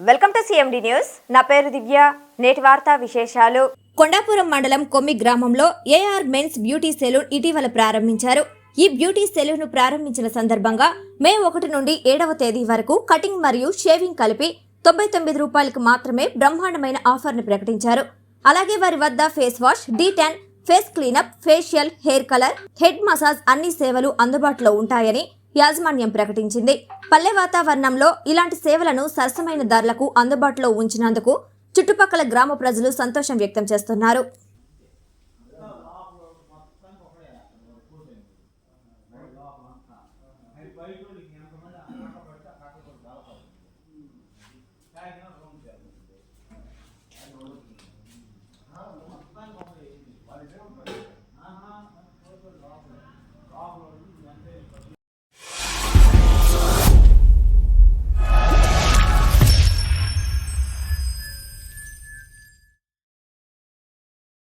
Welcome to CMD news నా పేరు దివ్య. నేటి వార్తా విశేషాలు. కొండాపురం మండలం కొమ్మి గ్రామంలో ఏఆర్ మెన్స్ బ్యూటీ సెలూన్ ఇటీవల ప్రారంభించారు. ఈ బ్యూటీ సెలూన్ను ప్రారంభించిన సందర్భంగా మే ఒకటి నుండి ఏడవ తేదీ వరకు కటింగ్ మరియు షేవింగ్ కలిపి తొంభై తొమ్మిది రూపాయలకు మాత్రమే బ్రహ్మాండమైన ఆఫర్ను ప్రకటించారు. అలాగే వారి వద్ద face wash de tan face cleanup facial hair colour head massage అన్ని సేవలు అందుబాటులో ఉంటాయని యాజమాన్యం ప్రకటించింది. పల్లె వాతావరణంలో ఇలాంటి సేవలను సరసమైన ధరలకు అందుబాటులో ఉంచినందుకు చుట్టుపక్కల గ్రామ ప్రజలు సంతోషం వ్యక్తం చేస్తున్నారు. లోపల